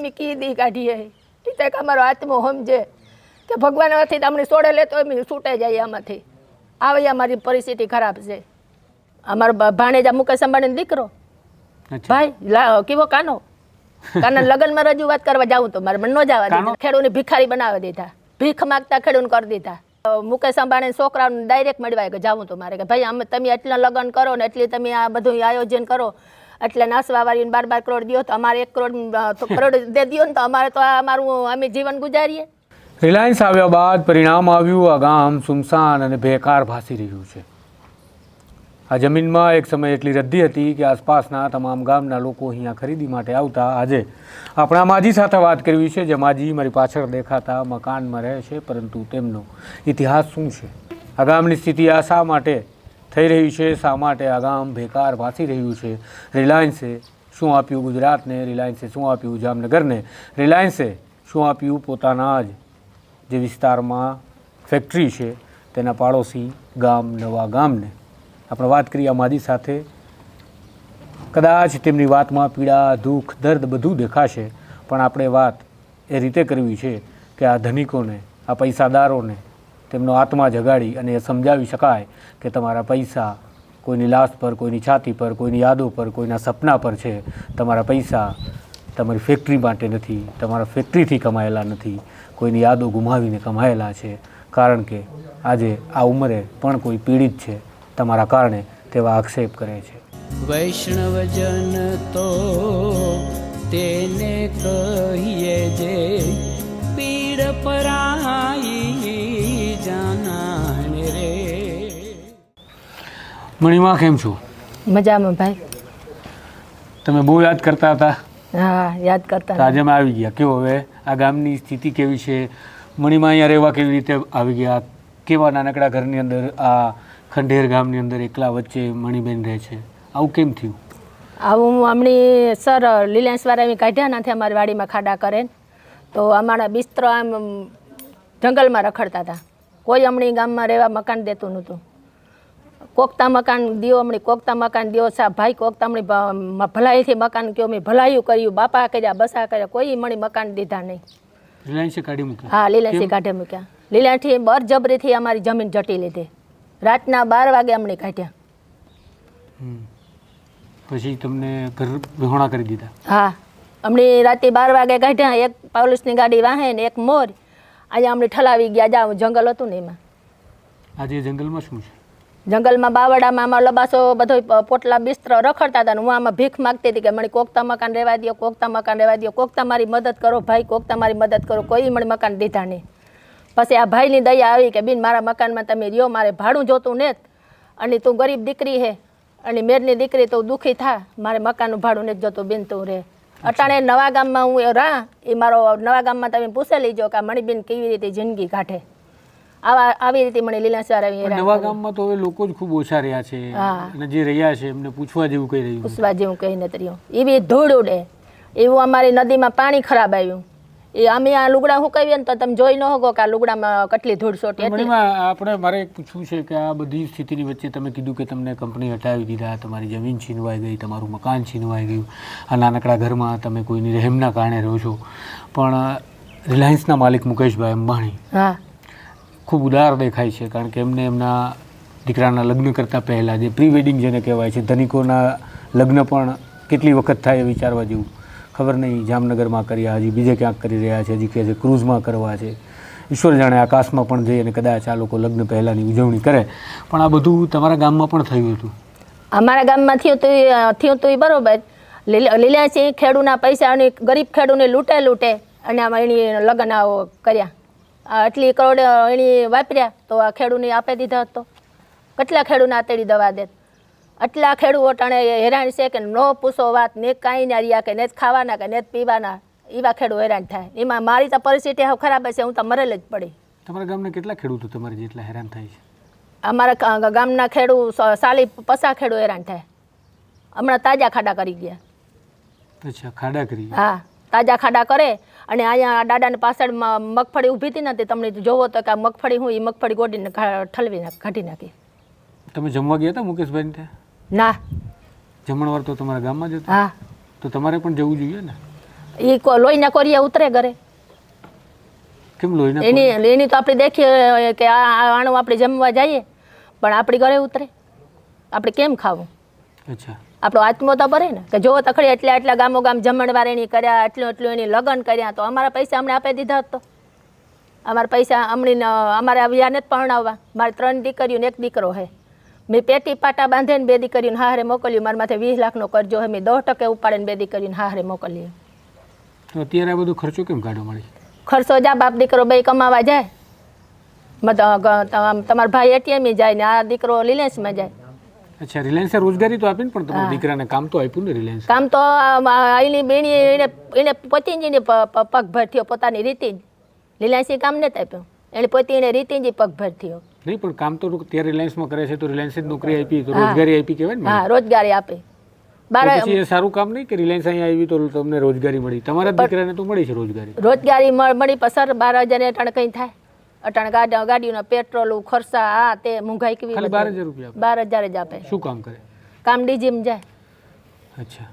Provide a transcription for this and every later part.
અમે દી કાઢીએ એ તો અમારો આત્મો સમજે કે ભગવાન નથી તમને સોડે લે તો અમે છૂટે જાય આમાંથી. આવી અમારી પરિસ્થિતિ ખરાબ છે. અમારો ભાણેજા મુકેશ અંબાણીનો દીકરો. ભાઈ લા કેવો કાનો? કાના લગ્નમાં રજૂઆત કરવા જાઉં તો મારે મને ન જવા? દીધા ખેડૂને ભિખારી બનાવી દીધા. ભીખ માગતા ખેડૂને કરી દીધા. મુકેશ અંબાણી છોકરાઓને ડાયરેક્ટ મળવાય કે જાઉં તો મારે કે ભાઈ આમ તમે એટલા લગ્ન કરો ને એટલી તમે આ બધું આયોજન કરો. એટલે નાસવા વાળીને બાર બાર કરોડ દો તો અમારે એક કરોડ કરોડ દે દો ને તો અમારે તો અમારું અમે જીવન ગુજારીએ. રિલાયન્સ આવ્યા બાદ પરિણામ આવ્યું, આ ગામ સુમસાન અને બેકાર ભાસી રહ્યું છે. આ જમીનમાં એક સમય એટલી રદ્દી હતી કે આસપાસના તમામ ગામના લોકો અહીંયા ખરીદી માટે આવતા. આજે આપણા માજી સાથે વાત કરવી છે, જે માજી મારી પાછળ દેખાતા મકાનમાં રહે છે, પરંતુ તેમનો ઇતિહાસ શું છે? આ ગામની સ્થિતિ આ શા માટે થઈ રહ્યું છે, શા માટે આ ગામ બેકાર ભાસી રહ્યું છે? રિલાયન્સે શું આપ્યું ગુજરાતને? રિલાયન્સે શું આપ્યું જામનગરને? રિલાયન્સે શું આપ્યું પોતાના જ જે વિસ્તારમાં ફેક્ટરી છે, તેના પાડોશી ગામ, નવા ગામને? આપણે વાત કરીએ અમારી સાથે. કદાચ તેમની વાતમાં પીડા, દુઃખ, દર્દ બધું દેખાશે, પણ આપણે વાત એ રીતે કરવી છે કે આ ધનિકોને, આ પૈસાદારોને તેમનો આત્મા જગાડી અને એ સમજાવી શકાય કે તમારા પૈસા કોઈની લાશ પર, કોઈની છાતી પર, કોઈની યાદો પર, કોઈના સપના પર છે. તમારા પૈસા તમારી ફેક્ટરી માટે નથી. તમારા ફેક્ટરીથી કમાયેલા નથી. કોઈની યાદો ગુમાવીને કમાયેલા છે. કારણ કે આજે આ ઉંમરે પણ કોઈ પીડિત છે. તમારા કારણે તેવા આક્ષેપ કરે છે. વૈષ્ણવજન તો તેને કહીએ જે પીડ પરાઈ મણિમા કેમ છો? મજામાં ભાઈ. તમે બહુ યાદ કરતા હતા? હા યાદ કરતા આજે અમે આવી ગયા. કેવો હવે? આ ગામની સ્થિતિ કેવી છે? મણિમાં અહીંયા રહેવા કેવી રીતે આવી ગયા? કેવા નાનકડા ઘરની અંદર આ ખંડેર ગામની અંદર એકલા વચ્ચે મણીબેન રહે છે? આવું કેમ થયું? આવું હમણી સર રિલાયન્સ એમ કાઢ્યા નથી અમારી વાડીમાં ખાડા કરે તો અમારા બિસ્તરો આમ જંગલમાં રખડતા હતા. કોઈ હમણી ગામમાં રહેવા મકાન દેતું નહોતું. કોકતા મકાન દિયો હમણી કોકતા મકાન દિયો સા ભાઈ કોકતા હમણી ભલાઈથી મકાન કયો મેં ભલાયું કર્યું બાપા કર્યા બસા કર્યા કોઈ મણી મકાન દીધા નહીં. લીલાંશી કાઢી મૂક્યા? હા લીલાંશી કાઢી મૂક્યા. લીલાંઠી બરજબરીથી અમારી જમીન જટી લીધી. રાતના બાર વાગે અમને કાઢ્યા. પછી તમને ઘર વિહોણા કરી દીધા? હા. અમને રાતે બાર વાગે કાઢ્યા એક પોલીસની ગાડી વાહે ને એક મોર. અહીંયા અમને ઠલાવી ગયા જાવ જંગલ હતું ને એમાં. આજે જંગલમાં શું છે? જંગલમાં બાવડામાં આમાં લબાસો બધો પોટલા બિસ્તરો રખડતા હતા હું આમાં ભીખ માગતી હતી કે મને કોકતા મકાન રહેવા દો કોકતા મકાન રહેવા દો કોકતા મારી મદદ કરો ભાઈ કોકતા મારી મદદ કરો, કોઈ મને મકાન દીધા નહીં. પછી આ ભાઈની દયા આવી કે બેન મારા મકાનમાં તમે રહ્યો મારે ભાડું જોતું ને અને તું ગરીબ દીકરી હે અને મેરની દીકરી તો દુઃખી થા, મારે મકાનનું ભાડું નથી જોતું બેન તું રે. અટાણે નવા ગામમાં હું રા, એ મારો નવા ગામમાં તમે પૂછે લીજો કે મણીબેન કેવી રીતે જિંદગી કાઢે. આવા આવી રીતે મને લીલા સર આવી નવા ગામમાં તો હવે લોકો જ ખૂબ ઓછા રહ્યા છે. અને જે રહ્યા છે એમને પૂછવા જેવું કઈ રહ્યું. પૂછવા જેવું કઈ નથી રહ્યું. એવી ધૂળ ઉડે. એવું અમારી નદીમાં પાણી ખરાબ આવ્યું. એ અમે આ લુગડા હુકાવીએ ને તો તમે જોઈ ન હોગો કે આ લુગડામાં કેટલી ધૂળ સોટી હતી. આપણે મારે પૂછવું છે કે આ બધી સ્થિતિની વચ્ચે તમે કીધું કે તમને કંપની હટાવી દીધા તમારી જમીન છીનવાઈ ગઈ તમારું મકાન છીનવાઈ ગયું. આ નાનકડા ઘરમાં તમે કોઈની રહેમના કારણે રહો છો. પણ રિલાયન્સના માલિક મુકેશભાઈ અંબાણી હા. ખૂબ ઉદાર દેખાય છે, કારણ કે એમને એમના દીકરાના લગ્ન કરતાં પહેલાં જે પ્રી વેડિંગ જેને કહેવાય છે, ધનિકોના લગ્ન પણ કેટલી વખત થાય એ વિચારવા જેવું ખબર નહીં. જામનગરમાં કર્યા, હજી બીજે ક્યાંક કરી રહ્યા છે, હજી કહે છે ક્રૂઝમાં કરવા છે. ઈશ્વર જાણે આકાશમાં પણ જઈ અને કદાચ આ લોકો લગ્ન પહેલાંની ઉજવણી કરે. પણ આ બધું તમારા ગામમાં પણ થયું હતું? અમારા ગામમાં થયું તો થયું તો એ બરાબર. લીલા, લીલાસિંહ ખેડૂના પૈસા અને ગરીબ ખેડૂને લૂંટે લૂંટે અને આમાં એની લગ્ન કર્યા. આટલી કરોડ એની વાપર્યા તો આ ખેડૂને આપી દીધા હતો કેટલા ખેડૂને આતેડી દવા દે? આટલા ખેડૂ ઓટાણે હેરાન છે કે નો પૂછો વાત ને કાંઈ ના રહ્યા કે ને જ ખાવાના કે ને જ પીવાના. એવા ખેડૂ હેરાન થાય. એમાં મારી તો પરિસ્થિતિ હવે ખરાબ હશે હું તો મરેલ જ પડી. તમારા ગામના કેટલા ખેડૂતો તમારે જેટલા હેરાન થાય છે? અમારા ગામના ખેડૂ સાલી પસા ખેડૂ હેરાન થાય. હમણાં તાજા ખાડા કરી ગયા. અચ્છા ખાડા કરી હા તાજા ખાડા કરે અને અહીંયા દાદાને પાછળ મ- મગફળી ઊભી હતી ને તે તમને જોવો તો કે આ મગફળી હું એ મગફળી ગોડીને ઠલવી નાખ કાઢી નાખી. તમે જમવા ગયા હતા મુકેશભાઈને ત્યાં? ના. જમણવાર તો તમારા ગામમાં જ હતું? હા. તો તમારે પણ જવું જોઈએ ને? એ લોહીના કોરિયા ઉતરે ઘરે. કેમ લોહીના એની એની તો આપણે દેખીએ કે આ આ આણું આપણે જમવા જઈએ પણ આપણી ઘરે ઉતરે. આપણે કેમ ખાવું? અચ્છા. આપણો આત્મો તો ભરે ને કે જો તખડી એટલા એટલા ગામો ગામ જમણવાર એની કર્યા એટલું એટલું એની લગ્ન કર્યા તો અમારા પૈસા અમને આપી દીધા હોત તો. અમારા પૈસા અમણી અમારે આવ્યા નથી પરણાવવા. મારે ત્રણ દીકરીઓ ને એક દીકરો હે. મેં પેટી પાટા બાંધીને બે દીકરીઓને હારે મોકલ્યું. મારા માથે વીસ લાખનો કરજો હે. મેં દસ ટકે ઉપાડીને બે દીકરીઓને હારે મોકલીએ અત્યારે આ બધો ખર્ચો કેમ કાઢો મળી ખર્ચો જા બાપ દીકરો બે કમાવા જાય. તમારો ભાઈ એટીએમ જાય ને આ દીકરો રિલાયન્સમાં જાય. અચ્છા રિલાયન્સે રોજગારી તો આપી પણ તમારા દીકરાને કામ તો આપ્યું ને રિલાયન્સ? કામ તો અહીંની બેની એને એને પોતીજીને પગભર થયો પોતાની રીતે જ. રિલાયન્સે કામ નથી આપ્યું. એને પતિ એને રીતે જ પગભર થયો. નહીં પણ કામ તો ત્યારે રિલાયન્સમાં કરે છે તો રિલાયન્સે નોકરી આપી તો રોજગારી આપી કહેવાય ને હા રોજગારી આપે. બાર એ સારું કામ નહીં કે રિલાયન્સ અહીંયા આવી તો તમને રોજગારી મળી? તમારા દીકરાને તો મળી છે રોજગારી. રોજગારી મળ- મળી પણ સર બાર હજાર કંઈ થાય? અટાણે ગાડી ગાડીઓના પેટ્રોલ ખર્ચા આ તે મોંઘાઈ કેવી બાર હજાર રૂપિયા બાર હજાર જ આપે. શું કામ કરે? કામ ડીજીમ જાય. અચ્છા.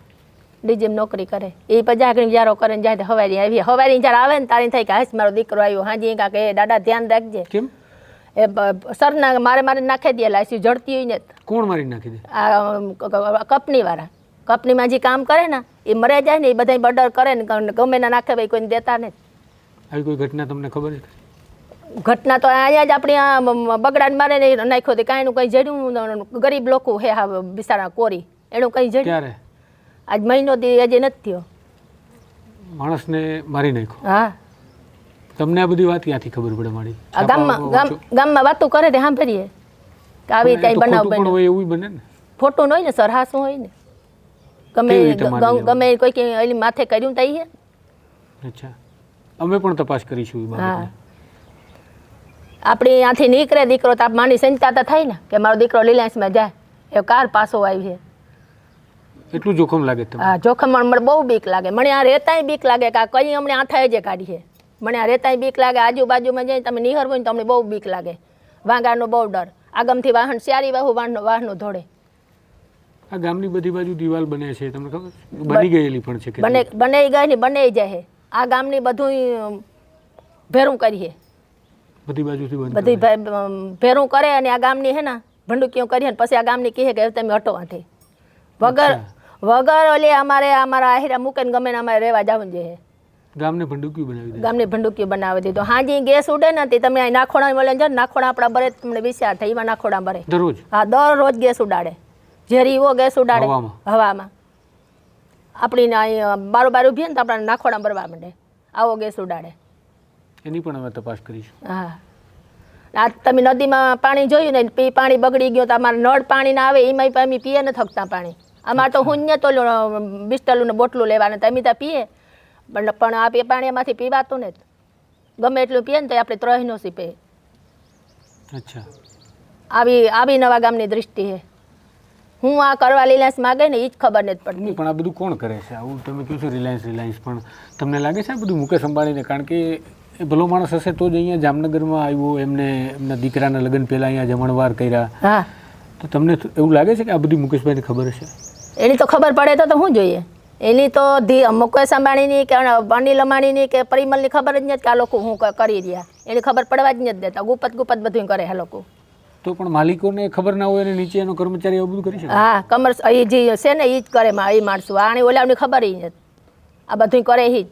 ડીજીમ નોકરી કરે. એ પજાગણી વિચારો કરે ને જાય હવારી આવી. હવારી જ્યારે આવે ને તારી થાય કે હાશ મારો દીકરો આવ્યો. હાજી કાંક એ દાદા ધ્યાન રાખજે. કેમ? એ સરના મારે મારે નાખી દે લાસી જડતી હોય ને કોણ મારી નાખી દે? આ કંપનીવાળા. કંપનીમાં જે કામ કરે ને એ મરે જાય ને એ બધા બર્ડર કરે ને ગમે- ના નાખે ભાઈ કોઈને દેતા નથી આવી કોઈ ઘટના તમને ખબર છે? ઘટના તો અહીંયા જ આપણી આ બગડાને મારે નાખ્યો તે કાંઈનું કંઈ જડ્યું ગરીબ લોકો હે હા બિસારા કોરી. એનું કંઈ જડ્યું? આજ મહિનો દી આજે નથી થયો. માણસને મારી નાખ્યો? હા. તમને આ બધી વાત ક્યાંથી ખબર પડે મારી? ગામમાં ગામ ગામમાં વાતો કરે તે સાંભળીએ. કે આવી ત્યાં બનાવ ખોટું હોય એવું બને ને. ફોટો હોય ને સર હાસું હોય ને. ગમે ગમે કોઈ માથે કર્યું તઈ અચ્છા. અમે પણ તપાસ કરીશું એ હા. બાબતે આપણી ત્યાંથી નીકળે દીકરો તો આપ માની સંતા તો થાય ને કે મારો દીકરો રિલાયન્સમાં જાય. એ કાર પાછો આવી છે. એટલું જોખમ લાગે હા જોખમ મને બહુ બીક લાગે. મને આ રેતાય બીક લાગે કે આ કઈ અમને આથાએ જે કાઢી છે. મને આ રેતાય બીક લાગે આજુબાજુમાં જઈને તમે નિહર હોય ને તો અમને બહુ બીક લાગે. વાંગાનો બહુ ડર. આગમથી વાહન શિયારી વાહુ વાહનો વાહનો ધોડે આ ગામની બધી બાજુ દિવાલ બને છે તમને ખબર? બની ગયેલી પણ છે બને બને ગઈ ને બને જાય આ ગામની બધું ભેરું કરીએ બધી બાજુથી બંધ બધી ભેરું કરે અને આ ગામની હે ને ભંડુકીઓ કરી અને પછી આ ગામની કહે કે તમે હટો આથી વગર વગર ઓલી અમારે અમારા આહિરા મૂકીને ગમે ને અમારે રહેવા જવું જોઈએ ગામને ભંડુક્યું બનાવી દે. ગામને ભંડુકીઓ બનાવી દીધો. હાજી ગેસ ઉડે ને તે તમે નાખોડા મળે જ નાખોડા આપણા ભરે તમને વિચાર થાય એવા નાખોડા ભરે દરરોજ? હા દરરોજ ગેસ ઉડાડે. ઝેરી એવો ગેસ ઉડાડે. હવામાં? આપણી બારું બાર ઊભી ને તો આપણા નાખોડા ભરવા માંડે. આવો ગેસ ઉડાડે. એની પણ અમે તપાસ કરીશું. હા. આ તમે નદીમાં પાણી જોયું ને પી પાણી બગડી ગયું તો અમારે નળ પાણી ના આવે પણ અમે પીએ ન થકતા પાણી. અમારે તો હુંય તો બિસ્ટલું ને બોટલું લેવાનું તો અમે ત્યાં પીએ. પણ પણ આ પી- પાણી એમાંથી પીવાતું ને ગમે એટલું પીએ ને તો આપણે ત્રહીનો સીપે. અચ્છા. આવી આવી નવા ગામની દ્રષ્ટિ છે. હું આ કરવા રિલાયન્સ માગે ને એ જ ખબર નથી પડતી. પણ આ બધું કોણ કરે છે? આવું તમે કહો છો રિલાયન્સ રિલાયન્સ? પણ તમને લાગે છે આ બધું મુકેશ અંબાણીને? કારણ કે એ ભલો માણસ હશે તો જ અહીંયા જામનગરમાં આવ્યો એમને એમના દીકરાના લગ્ન પહેલાં અહીંયા જમણવાર કર્યા. હા. તો તમને એવું લાગે છે કે આ બધી મુકેશભાઈને ખબર હશે? એની તો ખબર પડે તો તો શું જોઈએ. એની તો ધી મુકેશ અંબાણીની કે અનિલ અંબાણીની કે પરિમલની ખબર જ નથી કે આ લોકો શું કરી રહ્યા. એની ખબર પડવા જ નથી દેતા. ગુપત ગુપત બધું કરે આ લોકો. તો પણ માલિકોને ખબર ના હોય અને નીચે એનો કર્મચારી એવું બધું કરી શકે? હા કમર્સ એ જે છે ને એ જ કરે મા- એ માણસો. આની ઓલાની ખબર એ નથી. આ બધું કરે એ જ.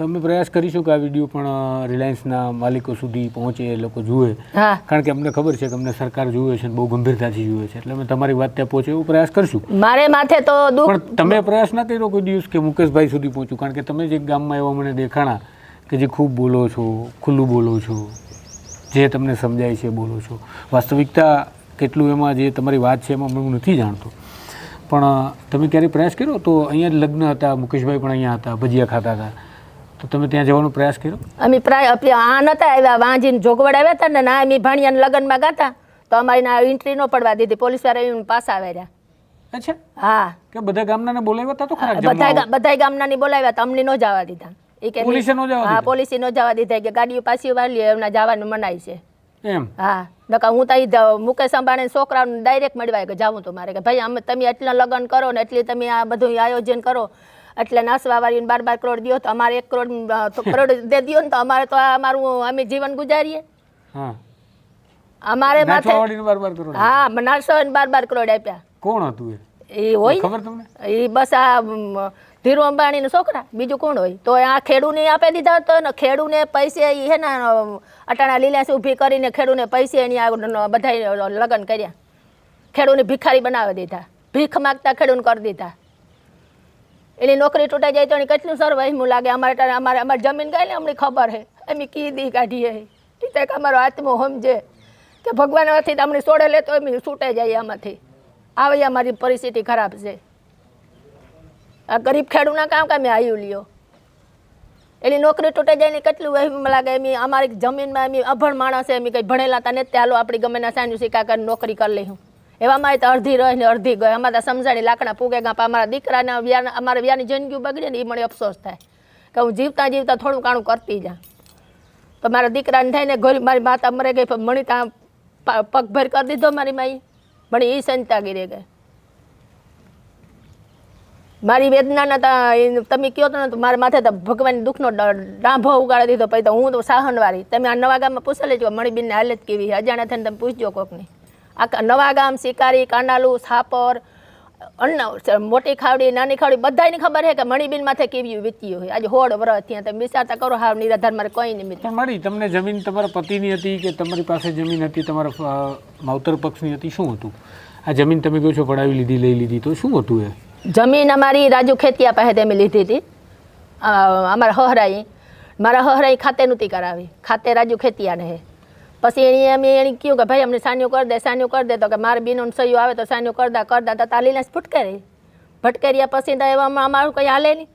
તો અમે પ્રયાસ કરીશું કે આ વીડિયો પણ રિલાયન્સના માલિકો સુધી પહોંચે એ લોકો જુએ. કારણ કે અમને ખબર છે કે અમને સરકાર જુએ છે અને બહુ ગંભીરતાથી જુએ છે. એટલે અમે તમારી વાત ત્યાં પહોંચે એવો પ્રયાસ કરશું. મારે માથે તો પણ તમે પ્રયાસ ના કર્યો કોઈ દિવસ કે મુકેશભાઈ સુધી પહોંચું કારણ કે તમે જે ગામમાં એવા મને દેખાણા કે જે ખૂબ બોલો છો ખુલ્લું બોલો છો જે તમને સમજાય છે બોલો છો. વાસ્તવિકતા કેટલું એમાં જે તમારી વાત છે એમાં હું નથી જાણતો. પણ તમે ક્યારેય પ્રયાસ કર્યો? તો અહીંયા જ લગ્ન હતા મુકેશભાઈ પણ અહીંયા હતા ભજીયા ખાતા હતા. તો તમે ત્યાં જવાનો પ્રયાસ કર્યો? અમે પ્રાય આ નતા આવ્યા વાંજીને જોગવડ આવ્યા હતા ને ના અમે ભાણિયાના લગ્નમાં ગાતા. તો અમારી ના એન્ટ્રી ન પડવા દીધી પોલીસવાળા એમ પાસ આવ્યા અચ્છા. હા. કે બધા ગામનાને બોલાવ્યા હતા તો ખરા બધા? બધા ગામનાની બોલાવ્યા હતા અમને ન જવા દીધા. એ કે પોલીસે ન જવા હા? પોલીસે ન જવા દીધા કે ગાડીઓ પાછી વાળી એમના જવાનું મનાય છે. એમ? હા. નકા હું તઈ મુકેશ અંબાણી છોકરાઓને ડાયરેક્ટ મળવા કે જાવું તો મારે કે ભાઈ અમે તમે એટલા લગ્ન કરો ને એટલી તમે આ બધું આયોજન કરો. એટલે નાસવાવાળીને બાર બાર કરોડ દો તો અમારે એક કરોડ તો કરોડ દે દો ને તો અમારે તો અમારું અમે જીવન ગુજારીએ. હા. અમારે માથે હા નાસો બાર બાર કરોડ આપ્યા. કોણ હતું એ? હોય ખબર તમને? એ બસ આ ધીરુ અંબાણી છોકરા. બીજું કોણ હોય? તો આ ખેડૂને આપી દીધા તો ને ખેડૂને પૈસે એ હે ને અટાણા લીલાસી ઊભી કરીને ખેડૂને પૈસે એની આ બધા લગ્ન કર્યા. ખેડૂને ભિખારી બનાવી દીધા. ભીખ માગતા ખેડૂને કરી દીધા. એની નોકરી તૂટાઈ જાય તો એને કેટલું સર વહેમું લાગે? અમારે અમારે અમારી જમીન ગઈ ને અમને ખબર હે. એમ કીધી કાઢીએ એ એક અમારો આત્મો સમજે કે ભગવાન તો અમને છોડે લે તો એમ છૂટે જાય આમાંથી. આવી અમારી પરિસ્થિતિ ખરાબ છે. આ ગરીબ ખેડૂતના કામ કામે આવ્યું લ્યો. એની નોકરી તૂટે જાય ને કેટલું વહેમ લાગે? એમ અમારી જમીનમાં એમ અભણ માણસ એમ કંઈ ભણેલા હતા ને ચાલો આપણી ગમે ના સાનું શીખા કરીને નોકરી કરી લઈશું એવામાં તો અડધી રહી ને અડધી ગઈ. અમારે સમજાણી લાકડા પૂગે ગા પણ અમારા દીકરાના વ્યાન અમારા વ્યાની જિંદગી બગડે ને એ મને અફસોસ થાય કે હું જીવતા જીવતા થોડું કાણું કરતી જા તો મારા દીકરાને થાય ને ગોરી મારી માતા મરે ગઈ પણ મણી ત્યાં પગભર કરી દીધો મારી માઈ મણી એ સંતા ગીરે ગઈ. મારી વેદનાના તમે કહો તો મારા માથે તો ભગવાન દુઃખનો ડાંભો ઉગાડી દીધો. પછી તો હું તો સાહનવાળી. તમે આ નવા ગામમાં પૂછી લેજો. મણીબીનની હાલત કેવી અજાણ્યા થઈને તમે પૂછજો કોકની. આ નવા ગામ શિકારી કાંડાલુ સાપર અન્ન મોટી ખાવડી નાની ખાવડી બધાયની ખબર છે કે મણીબીન માથે કેવી વીત્યું હોય. આજે હોડ વરસ ત્યાં તમે વિચારતા કરો હાવ નિરાધાર મારે કોઈ નહીં મિત્ર મારી તમને જમીન તમારા પતિની હતી કે તમારી પાસે જમીન હતી તમારા માવતર પક્ષની હતી શું હતું? આ જમીન તમે કહો છો પડાવી લીધી લઈ લીધી તો શું હતું એ? જમીન અમારી રાજુ ખેતિયા પાસે અમે લીધી હતી. અમારા હહરાઈ મારા હહરાઈ ખાતે નહોતી કરાવી. ખાતે રાજુ ખેતિયાને હે. પછી એની એમ એણે કહ્યું કે ભાઈ અમને સાન્યો કરી દે સાન્યો કરી દે. તો કે મારે બીનો સહયો આવે તો સાન્યો કરતા કરતા તો તાલીને ફટકારી ભટકાર્યા પછી તો એવામાં અમારું કંઈ હાલે નહીં.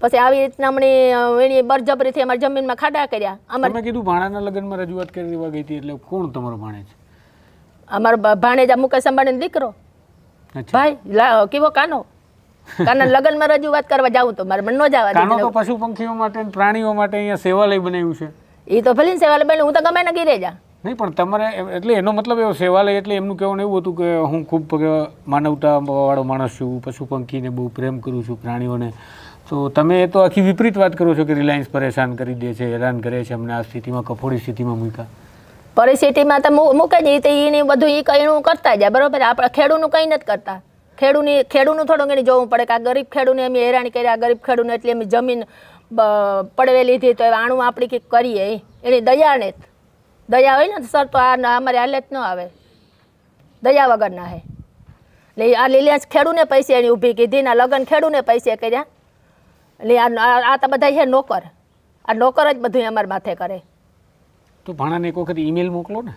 પછી આવી રીતના અમને એની બરજબરીથી અમારી જમીનમાં ખાડા કર્યા. અમારે કીધું ભાણાના લગ્નમાં રજૂઆત કરી દેવા ગઈ હતી એટલે કોણ તમારો ભાણે છે? અમારો ભાણેજા મુકેશ અંબાણીનો દીકરો. ભાઈ કેવો કાનો? કાના લગ્નમાં રજૂઆત કરવા જાઉં તો મારે મને ન જવા કાનો તો દે પશુ પંખીઓ માટે પ્રાણીઓ માટે અહીંયા સેવાલય બનાવ્યું છે. એ તો ભલે સેવાલ બેન હું તો ગમે ને ગીરે જા નહીં પણ તમારે એટલે એનો મતલબ એવો સેવાલય એટલે એમનું કહેવાનું એવું હતું કે હું ખૂબ માનવતાવાળો માનવતા વાળો માણસ છું પશુ પંખીને બહુ પ્રેમ કરું છું પ્રાણીઓને. તો તમે એ તો આખી વિપરીત વાત કરો છો કે રિલાયન્સ પરેશાન કરી દે છે હેરાન કરે છે અમને આ સ્થિતિમાં કફોડી સ્થિતિમાં મૂક્યા. પરિસ્થિતિમાં તો મૂકે જ એ એને બધું એ કઈનું કરતા જાય બરાબર? આપણે ખેડૂતનું કંઈ નથી કરતા. ખેડૂની ખેડૂનું થોડું એને જોવું પડે કે આ ગરીબ ખેડૂને અમે હેરાન કર્યા ગરીબ ખેડૂને એટલે અમે જમીન પડવે લીધી તો આણું આપણે કંઈક કરીએ એની દયાને જ. દયા હોય ને સર તો આ અમારે હાલે જ ન આવે. દયા વગરના હે. એટલે આ લીલિયાસ ખેડૂને પૈસે એની ઊભી કીધી ને લગ્ન ખેડૂને પૈસે કર્યા. એટલે આ આ- તો બધા છે નોકર. આ નોકર જ બધું અમારા માથે કરે. તો ભાણાને એક વખત ઈમેલ મોકલો ને.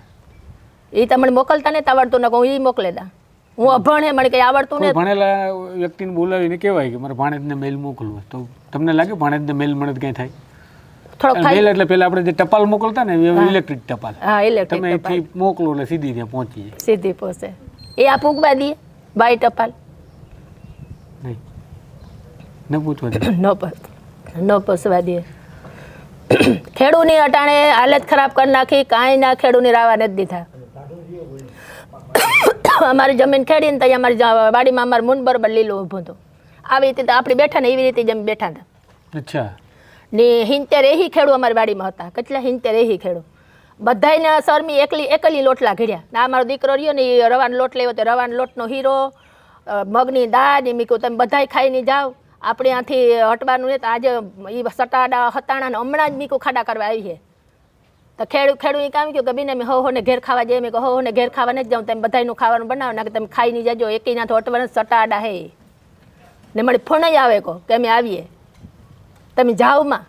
એ તમને મોકલતા ને આવડતું ને હું એ મોકલે દા હું અભણ હે મને કંઈ આવડતું કોઈ ભણેલા વ્યક્તિને બોલાવીને કહેવાય કે મારે ભાણેજને મેલ મોકલવો. તો તમને લાગે ભાણેજને મેલ મળે તો કંઈ થાય? થોડોક મેલ એટલે પેલા આપણે જે ટપાલ મોકલતા ને ઇલેક્ટ્રિક ટપાલ. હા ઇલેક્ટ્રિક તમે ટપાલ. એથી મોકલો એટલે સીધી ત્યાં પહોંચી જાય. સીધી પહોંચે એ આપ ઉગવા દઈએ બાય ટપાલ. નહીં. ન પૂછવા દે. ન પસ ન પસવા દઈએ. ખેડૂની અટાણે હાલત ખરાબ કરી નાખી કાંઈ ના ખેડૂની રાવા નથી દીધા. અમારી જમીન ખેડીને ત્યાં અમારી વાડીમાં અમારું મૂન બરોબર લીલું ઊભું હતું. આવી રીતે આપણે બેઠા ને એવી રીતે જેમ બેઠા હતા. અચ્છા. ને હિંતેર એહી ખેડૂ અમારી વાડીમાં હતા. કેટલા હિંતેર એહી ખેડૂ? બધાને શરમી એકલી એકલી લોટલા ઘડ્યા. ના અમારો દીકરો રહ્યો ને એ રવાનો લોટ લેવો તો રવાનો લોટનો હીરો મગની દાળ એ મીકું તમે બધાય ખાઈને જાઓ. આપણે ત્યાંથી હટવાનું નહીં તો આજે એ સટાડા હતાણા ને હમણાં જ મીકું ખાડા કરવા આવી છે તો ખેડૂ ખેડૂત એ કામ કહ્યું કે બીને મેં હો હોને ઘેર ખાવા જઈએ મેં કહો હો ને ઘેર ખાવા નથી જાઉં તમે બધાનું ખાવાનું બનાવો ને કે તમે ખાઈ નહીં જજો એકીના તો હટવાના સટાડા હે. ને મળી ફોન આવે કહો કે અમે આવીએ. તમે જાઓ માં.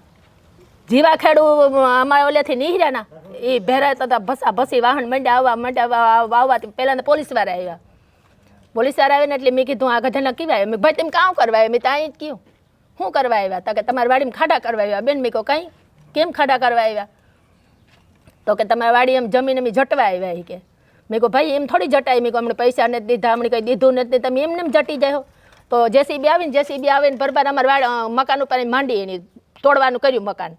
જીવા ખેડૂ અમારા ઓલેથી નીહર્યા ના એ ભેરા હતા ભસા ભસી વાહન મંડ્યા, આવવા મંડ્યા આવવાથી પહેલાં પોલીસવાળા આવ્યા. પોલીસવાળા આવ્યા ને એટલે મેં કીધું આ ગધાના કેવા આવ્યા? મેં ભાઈ, તમે કામ કરવા આવ્યા? મેં ત્યાં જ કહ્યું શું કરવા આવ્યા? તો કે, તમારી વાડીમાં ખાડા કરવા આવ્યા? બેન મેં કહો કાંઈ? કેમ ખાડા કરવા આવ્યા? તો કે તમે વાડી એમ જમીન એમ જટવા આવ્યા કે. મેં કહું ભાઈ, એમ થોડી જટાય. મેં અમને પૈસા નથી દીધા, અમને કંઈ દીધું નથી તમે એમને એમ જટી જાઓ તો જેસીબી આવીને જેસીબી આવીને બરબાર અમારા વાડ મકાન ઉપર માંડી એની, તોડવાનું કર્યું મકાન.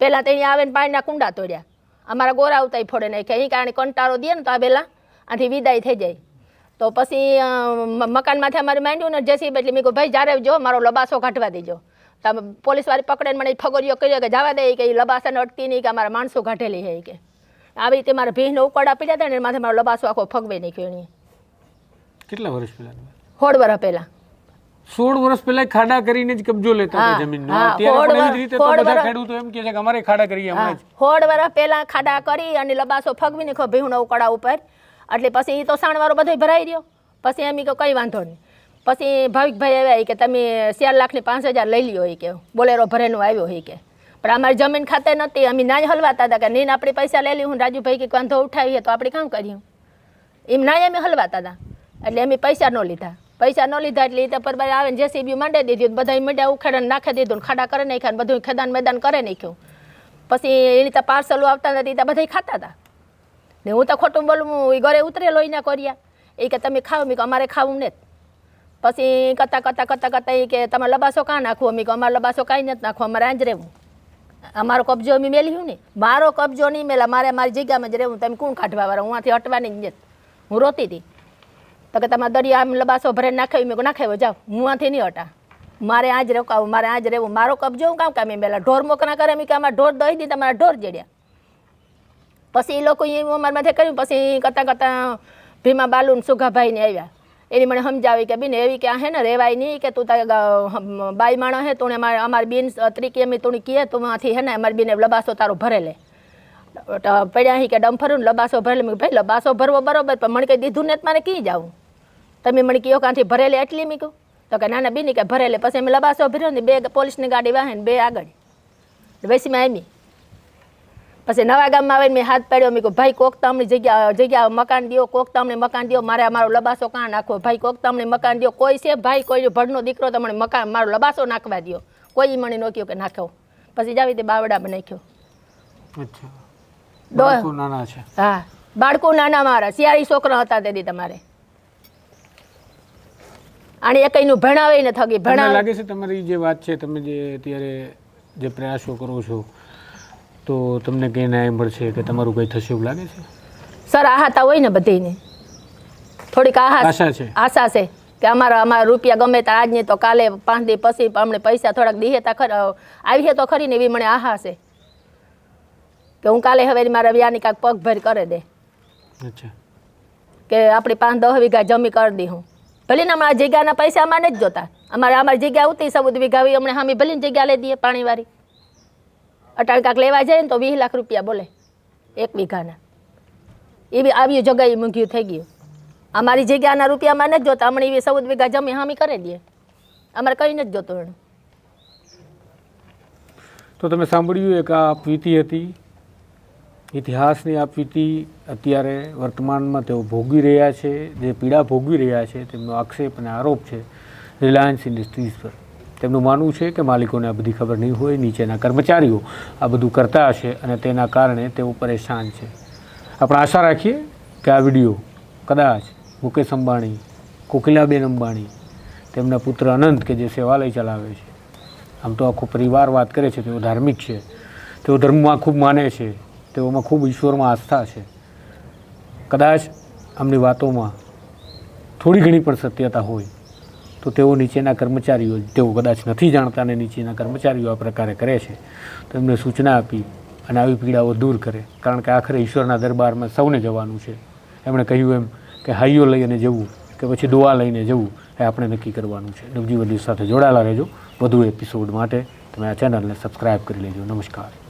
પહેલાં તો અહીંયા આવીને પાણીના કુંડા તોડ્યા. અમારા ગોરા આવતા ફોડે નાખ્યા. અહીં કારણે કંટાળો દે ને તો આ પહેલાં આથી વિદાય થઈ જાય. તો પછી મકાનમાંથી અમારે માંડ્યું ને જેસીબી એટલે મેં કહું ભાઈ જ્યારે જો, મારો લબાસો કાઢવા દેજો. પોલીસવાળી પકડીને મને ફગોરીઓ કર્યો કે જવા દે કે એ લબાસાને અટકી નહીં કે અમારા માણસો કાઢેલી હે કે. આવી રીતે મારા ભીહને ઉકળા પીડ્યા હતા ને માથે મારો લબાસો આખો ફગવે નહીં એની કેટલા વર્ષ પહેલા સોળ વર્ષ પહેલાં. સોળ વર્ષ પહેલા ખાડા કરીને જ કબજો લેતા હતા જમીનનો. અત્યારે પણ રીતે તો બધા ખેડૂતો એમ કહે છે કે અમારે ખાડા કરીએ હમણાં જ. સોળ વર્ષ પહેલા ખાડા કરી અને લબાસો ફગવી નાખો ભીહુના ઉકળા ઉપર. એટલે પછી એ તો સાણવારો બધો ભરાઈ રહ્યો. પછી એમ કે કંઈ વાંધો નહીં. પછી ભાવિકભાઈ આવ્યા કે તમે ચાર લાખની પાંચ હજાર લઈ લ્યો એ કે. બોલેરો ભરેલો આવ્યો હોય કે. પણ અમારી જમીન ખાતે નથી અમે ના હલવાતા હતા કે નહીં આપણે પૈસા લઈ લીધું રાજુભાઈ કે વાંધો ઉઠાવીએ તો આપણે કામ કર્યું. એમ ના અમે હલવાતા હતા. એટલે અમે પૈસા ન લીધા. પૈસા ન લીધા એટલે એ તો પરબાર આવે ને જેસીબી માંડી દીધું બધા મંડ્યા ઉખાડીને નાખી દીધું ખાડા કરી નાખ્યા ને બધું ખેદાન મેદાન કરે નાખ્યું. પછી એની તો પાર્સલો આવતા નથી ત્યાં બધા ખાતા હતા. ને હું તો ખોટું બોલું, હું ઘરે ઉતરેલો એના કર્યા. એ કે તમે ખાવ મેં અમારે ખાવું ને પછી કરતાં કરતાં કરતાં કરતાં એ કે તમે લબાસો કાં નાખવો? અમે અમારે લબાસો કાંઈ નથી નાખવો, અમારે આજ રહેવું. અમારો કબજો અમે મેલ્યું ને. મારો કબજો નહીં મેલા મારે મારી જગ્યામાં જ રહેવું. તમે કોણ કાઢવા વાળા હું આથી હટવાની જ હું રોતી હતી. તો કે તમારે દરિયા આમ લબાસો ભરે નાખાવી મેં નાખાવ્યો જાઓ. હું આથી નહીં હટા. મારે આજ રોકાવું મારે આજ રહેવું. મારો કબજો હું કામ કામ મેલા ઢોર મોકરા કરે, મેં કે અમારે ઢોર દઈ દીધા તમારા ઢોર જડ્યા. પછી એ લોકો એ અમારા માથે કર્યું, પછી કરતાં કરતાં ભીમા બાલુ ને સુગાભાઈને આવ્યા. એની મને સમજાવી કે બેન, એવી કે હે ને રેવાય નહીં કે તું તારે બાઈ માણસ હે, તું અમારે, અમારી બેન તરીકે એમ તું કીએ, તું આથી હે ને અમારી બેને લબાસો તારો ભરે લે. પડ્યા અહીં કે ડમફરું લબાસો ભરેલે મેં ભાઈ, લબાસો ભરવો બરોબર, પણ મને કંઈ દીધું ને મારે કી જાવું? તમે મને કહો કાંથી ભરેલે એટલી? મેં કહ્યું તો કે નાના બીની કે ભરેલે પછી અમે લબાસો ભર્યો ને બે પોલીસની ગાડી વાહે ને બે આગળ. વૈસીમાં આવી પછી નવા ગામમાં આવીને મેં હાથ પાડ્યો. મેં કહ્યું ભાઈ કોક તમને જગ્યા જગ્યા મકાન દો કોક તમને મકાન દો મારે મારો લબાસો કાં નાખવો? ભાઈ કોક તમને મકાન દો કોઈ છે? ભાઈ કોઈ ભડનો દીકરો તમને મકાન મારો લબાસો નાખવા દ્યો. કોઈ મને ન કહ્યું કે નાખો. પછી જાવી તે બાવડામાં નાખ્યો અચ્છા. બાળકો નાના છે. હા. બાળકો નાના મારા. શિયાળી છોકરા હતા તેથી તમારે. આને એકઈનું ભણાવે ને થકી ભણાવે લાગે છે તમારી જે વાત છે તમે જે અત્યારે જે પ્રયાસો કરો છો તો તમને કંઈ ન્યાય મળશે કે તમારું કંઈ થશે એવું લાગે છે? સર આહાતા હોય ને બધીને. થોડીક આશા છે. આશા છે કે અમારા અમારા રૂપિયા ગમે ત્યાં આજને તો કાલે પાંચ દી પછી અમને પૈસા થોડાક દીએ તા ખર આવીએ તો ખરી ને એવી મને આહા છે. કે હું કાલે હવે મારા વ્યાની કાંઈક પગભર કરી દે. અચ્છા. કે આપણી પાંચ દસ વીઘા જમી કરી દી હું. ભલે ને અમારા જગ્યાના પૈસા અમારે જ જોતા. અમારે અમારી જગ્યા ઉતી સબૂત વીઘા હોય અમને સામે ભલે ને જગ્યા લઈ દઈએ પાણીવાળી. અટાણ કાંક લેવા જાય ને તો વીસ લાખ રૂપિયા બોલે એક વીઘાના. એવી આવ્યું જગ્યાએ મૂંઘ્યું થઈ ગયું. અમારી જગ્યાના રૂપિયામાં નથી જોતા. અમને એવી સૌદ વીઘા જમી હામી કરી દઈએ અમારે કંઈ નથી જોતું એનું. તો તમે સાંભળ્યું એક આ પ્રીતિ હતી? ઇતિહાસની આ પ્રીતિ અત્યારે વર્તમાનમાં તેઓ ભોગવી રહ્યા છે. જે પીડા ભોગવી રહ્યા છે, તેમનો આક્ષેપ અને આરોપ છે રિલાયન્સ ઇન્ડસ્ટ્રીઝ પર. તેમનું માનવું છે કે માલિકોને આ બધી ખબર નહીં હોય, નીચેના કર્મચારીઓ આ બધું કરતા હશે અને તેના કારણે તેઓ પરેશાન છે. આપણે આશા રાખીએ કે આ વીડિયો કદાચ મુકેશ અંબાણી, કોકિલાબેન અંબાણી, તેમના પુત્ર અનંત કે જે સેવાલય ચલાવે છે, આમ તો આખો પરિવાર વાત કરે છે, તેઓ ધાર્મિક છે, તેઓ ધર્મમાં ખૂબ માને છે, તેઓમાં ખૂબ ઈશ્વરમાં આસ્થા છે. કદાચ આમની વાતોમાં થોડી ઘણી પણ સત્યતા હોય. તો તેઓ નીચેના કર્મચારીઓ તેઓ કદાચ નથી જાણતા અને નીચેના કર્મચારીઓ આ પ્રકારે કરે છે. તો એમને સૂચના આપી અને આવી પીડાઓ દૂર કરે. કારણ કે આખરે ઈશ્વરના દરબારમાં સૌને જવાનું છે. એમણે કહ્યું એમ કે હાઈઓ લઈને જવું કે પછી દુઆ લઈને જવું એ આપણે નક્કી કરવાનું છે. નવજીવન સાથે જોડાયેલા રહેજો. વધુ એપિસોડ માટે તમે આ ચેનલને સબસ્ક્રાઈબ કરી લેજો. નમસ્કાર.